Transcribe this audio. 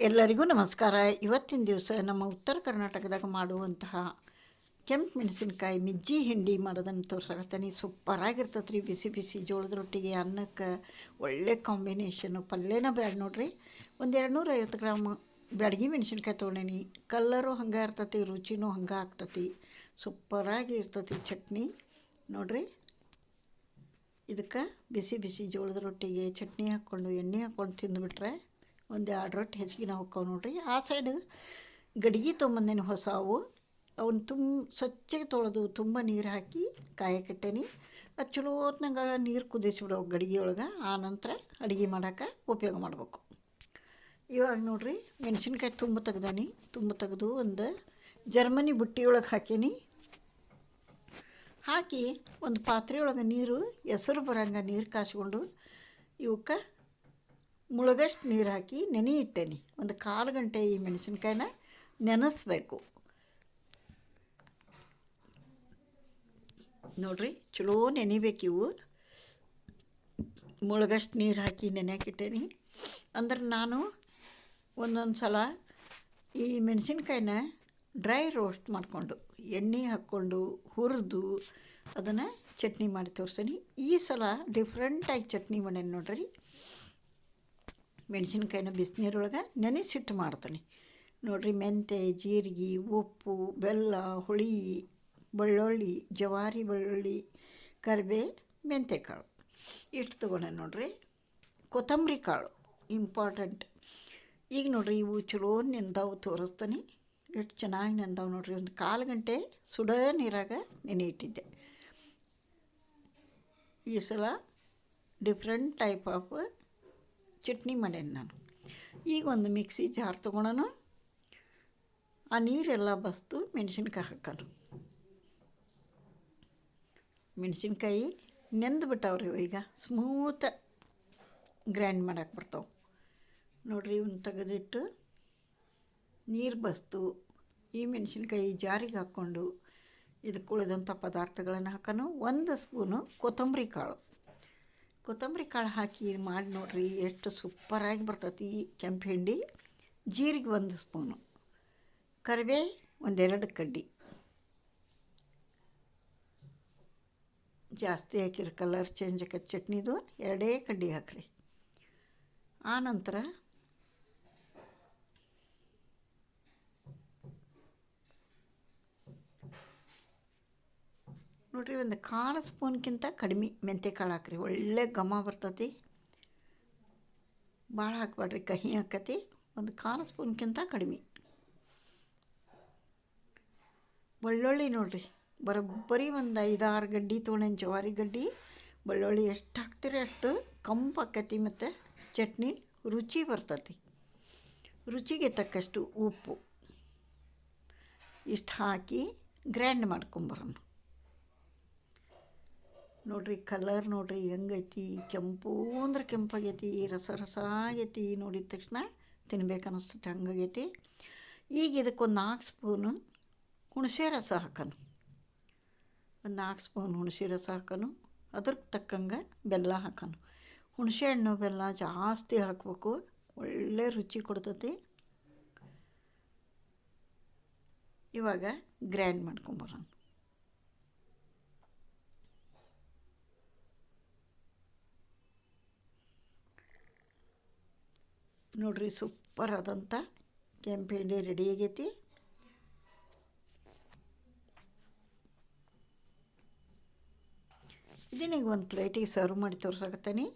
ಎಲ್ಲರಿಗೂ ನಮಸ್ಕಾರ. ಇವತ್ತಿನ ದಿವಸ ನಮ್ಮ ಉತ್ತರ ಕರ್ನಾಟಕದಾಗ ಮಾಡುವಂತಹ ಕೆಂಪು ಮೆಣಸಿನ್ಕಾಯಿ ಮಿಜ್ಜಿ ಹಿಂಡಿ ಮಾಡೋದನ್ನು ತೋರ್ಸಕತ್ತೀನಿ. ಸೂಪರಾಗಿರ್ತೈತೆ ರೀ ಬಿಸಿ ಬಿಸಿ ಜೋಳದ ರೊಟ್ಟಿಗೆ ಅನ್ನಕ್ಕೆ ಒಳ್ಳೆ ಕಾಂಬಿನೇಷನು ಪಲ್ಯನ ಬ್ಯಾಡ ನೋಡ್ರಿ. ಒಂದು ಎರಡು ನೂರ ಐವತ್ತು ಗ್ರಾಮ್ ಬ್ಯಾಡಗಿ ಮೆಣಸಿನ್ಕಾಯಿ ತೊಗೊಂಡೇನಿ. ಕಲ್ಲರು ಹಂಗೆ ಇರ್ತತಿ, ರುಚಿನೂ ಹಂಗೆ ಆಗ್ತತಿ. ಸೂಪರಾಗಿ ಇರ್ತತಿ ಚಟ್ನಿ. ನೋಡ್ರಿ. ಇದಕ್ಕೆ ಬಿಸಿ ಬಿಸಿ ಜೋಳದ ರೊಟ್ಟಿಗೆ ಚಟ್ನಿ ಹಾಕ್ಕೊಂಡು, ಎಣ್ಣೆ ಹಾಕ್ಕೊಂಡು ತಿಂದುಬಿಟ್ರೆ ಒಂದು ಎರಡು ರೊಟ್ಟಿ ಹೆಚ್ಚಿಗೆ ನಾವು ನೋಡ್ರಿ. ಆ ಸೈಡ್ ಗಡ್ಗೆ ಹೊಸ ಅವು. ಅವನ್ನ ತುಂಬ ಸ್ವಚ್ಛಗೆ ತೊಳೆದು ತುಂಬ ನೀರು ಹಾಕಿ ಕಾಯಕ್ಕಿಟ್ಟೇನಿ ಅದು ಚಲೋ ಹೊತ್ನಾಗ ನೀರು ಕುದಿಸಿಬಿಡೋ ಗಡಿಗೆ ಒಳಗೆ. ಆ ನಂತರ ಅಡುಗೆ ಮಾಡೋಕೆ ಉಪಯೋಗ ಮಾಡಬೇಕು. ಇವಾಗ ನೋಡ್ರಿ ಮೆಣಸಿನ್ಕಾಯಿ ತುಂಬ ತೆಗ್ದಾನಿ. ತುಂಬ ತೆಗೆದು ಒಂದು ಜರ್ಮನಿ ಬುಟ್ಟಿ ಒಳಗೆ ಹಾಕೀನಿ. ಹಾಕಿ ಒಂದು ಪಾತ್ರೆ ಒಳಗೆ ನೀರು, ಹೆಸರು ಬರಂಗ ನೀರು ಕಾಸ್ಕೊಂಡು ಇವಕ್ಕೆ ಮುಳುಗಷ್ಟು ನೀರು ಹಾಕಿ ನೆನೆ ಇಟ್ಟೇನಿ. ಒಂದು ಕಾಲು ಗಂಟೆ ಈ ಮೆಣಸಿನ್ಕಾಯಿನ ನೆನೆಸ್ಬೇಕು. ನೋಡ್ರಿ, ಚಲೋ ನೆನಿಬೇಕು ಇವು. ಮುಳುಗಷ್ಟು ನೀರು ಹಾಕಿ ನೆನೆಯಾಕಿಟ್ಟೇನಿ ಅಂದ್ರೆ ನಾನು ಒಂದೊಂದು ಸಲ ಈ ಮೆಣಸಿನ್ಕಾಯಿನ ಡ್ರೈ ರೋಸ್ಟ್ ಮಾಡಿಕೊಂಡು, ಎಣ್ಣೆ ಹಾಕ್ಕೊಂಡು ಹುರಿದು ಅದನ್ನು ಚಟ್ನಿ ಮಾಡಿ ತೋರಿಸ್ತೀನಿ ಈ ಸಲ ಡಿಫ್ರೆಂಟಾಗಿ ಚಟ್ನಿ ಮಾಡೇನಿ ನೋಡ್ರಿ. ಮೆಣಸಿನ್ಕಾಯಿನ ಬಿಸಿನೀರೊಳಗೆ ನೆನೆಸಿಟ್ಟು ಮಾಡ್ತೀನಿ. ನೋಡಿರಿ ಮೆಂತೆ, ಜೀರಿಗೆ, ಉಪ್ಪು, ಬೆಲ್ಲ, ಹುಳಿ, ಬೆಳ್ಳುಳ್ಳಿ, ಜವಾರಿ ಬೆಳ್ಳುಳ್ಳಿ, ಕರಿಬೇ ಮೆಂತೆ ಕಾಳು ಇಷ್ಟು ತೊಗೊಂಡೆ ನೋಡಿರಿ. ಕೊತ್ತಂಬರಿ ಕಾಳು ಇಂಪಾರ್ಟೆಂಟ್. ಈಗ ನೋಡ್ರಿ ಇವು ಚಲೋ ನೆಂದಾವು ತೋರಿಸ್ತೀನಿ. ಎಷ್ಟು ಚೆನ್ನಾಗಿ ನೆಂದಾವು ನೋಡಿರಿ. ಒಂದು ಕಾಲು ಗಂಟೆ ಸುಡ ನೀರಾಗ ನೆನೆ ಇಟ್ಟಿದ್ದೆ ಈ ಸಲ ಡಿಫ್ರೆಂಟ್ ಟೈಪ್ ಆಫ್ ಚಟ್ನಿ ಮಾಡೇನಿ ನಾನು. ಈಗ ಒಂದು ಮಿಕ್ಸಿ ಜಾರ್ ತೊಗೊಳೋಣ ಆ ನೀರೆಲ್ಲ ಬಸ್ತು ಮೆಣಸಿನ್ಕಾಯಿ ಹಾಕೋಣ ಮೆಣಸಿನ್ಕಾಯಿ ನೆಂದು ಬಿಟ್ಟವ್ರಿ ಈಗ. ಸ್ಮೂತ ಗ್ರೈಂಡ್ ಮಾಡಕ್ಕೆ ಬರ್ತಾವೆ. ನೋಡಿರಿ ಇವನ್ನ ತೆಗೆದಿಟ್ಟು ನೀರು ಬಸ್ತು, ಈ ಮೆಣಸಿನ್ಕಾಯಿ ಜಾರಿಗೆ ಹಾಕ್ಕೊಂಡು ಇದಕ್ಕೆ ಉಳಿದಂಥ ಪದಾರ್ಥಗಳನ್ನು ಹಾಕೋಣ ಒಂದು ಸ್ಪೂನು ಕೊತ್ತಂಬರಿ ಕಾಳು. ಕೊತ್ತಂಬರಿ ಕಾಳು ಹಾಕಿ ಮಾಡಿ ನೋಡ್ರಿ, ಎಷ್ಟು ಸೂಪರಾಗಿ ಬರ್ತೈತಿ ಕೆಂಪು ಹಿಂಡಿ. ಜೀರಿಗೆ ಒಂದು ಸ್ಪೂನು ಕರಿಬೇ ಒಂದೆರಡು ಕಡ್ಡಿ. ಜಾಸ್ತಿ ಹಾಕಿರಿ ಕಲರ್ ಚೇಂಜ್ ಆಗತ್ತೆ. ಚಟ್ನಿದು ಎರಡೇ ಕಡ್ಡಿ ಹಾಕ್ರಿ. ಆನಂತರ ನೋಡ್ರಿ, ಒಂದು ಕಾಲು ಸ್ಪೂನ್ಗಿಂತ ಕಡಿಮೆ ಮೆಂತ್ಯ ಕಾಳು ಹಾಕ್ರಿ. ಒಳ್ಳೆ ಘಮ ಬರ್ತತಿ. ಭಾಳ ಹಾಕ್ಬೇಡ್ರಿ, ಕಹಿ ಹಾಕತಿ ಒಂದು ಕಾಲು ಸ್ಪೂನ್ಗಿಂತ ಕಡಿಮೆ. ಬೆಳ್ಳುಳ್ಳಿ ನೋಡ್ರಿ, ಬರೋಬ್ಬರಿ ಒಂದು ಐದಾರು ಗಡ್ಡಿ ತೊಗೊಂಡು ಜವಾರಿ ಗಡ್ಡಿ. ಬೆಳ್ಳುಳ್ಳಿ ಎಷ್ಟು ಹಾಕ್ತೀರಿ ಅಷ್ಟು ಕಂಪು ಆಕತಿ ಮತ್ತು ಚಟ್ನಿ ರುಚಿ ಬರ್ತತಿ. ರುಚಿಗೆ ತಕ್ಕಷ್ಟು ಉಪ್ಪು. ಇಷ್ಟು ಹಾಕಿ ಗ್ರ್ಯಾಂಡ್ ಮಾಡ್ಕೊಂಬರೋಣ ನೋಡ್ರಿ ಕಲರ್ ನೋಡ್ರಿ ಹೆಂಗೈತಿ, ಕೆಂಪು ಅಂದ್ರೆ ಕೆಂಪಾಗೈತಿ, ರಸ ರಸ ಆಗೈತಿ ನೋಡಿದ ತಕ್ಷಣ ತಿನ್ಬೇಕು ಅನ್ನಿಸ್ತೈತಿ ಹಂಗಾಗೈತಿ. ಈಗ ಇದಕ್ಕೊಂದು ನಾಲ್ಕು ಸ್ಪೂನು ಹುಣಸೆ ರಸ ಹಾಕೋಣ. ಒಂದು ನಾಲ್ಕು ಸ್ಪೂನ್ ಹುಣಸೆ ರಸ ಹಾಕೋಣ. ಅದಕ್ಕೆ ತಕ್ಕಂಗೆ ಬೆಲ್ಲ ಹಾಕೋಣ. ಹುಣಸೆ ಹಣ್ಣು ಬೆಲ್ಲ ಜಾಸ್ತಿ ಹಾಕಬೇಕು, ಒಳ್ಳೆ ರುಚಿ ಕೊಡ್ತೈತಿ. ಇವಾಗ ಗ್ರ್ಯಾಂಡ್ ಮಾಡ್ಕೊಂಬರೋಣ ನೋಡ್ರಿ ಸೂಪರ್ ಆದಂಥ ಕೆಂಪು ರೆಡಿ ಆಗೈತಿ. ಇದನ್ನೀಗ ಒಂದು ಪ್ಲೇಟಿಗೆ ಸರ್ವ್ ಮಾಡಿ ತೋರ್ಸಾಕತ್ತೇನಿ.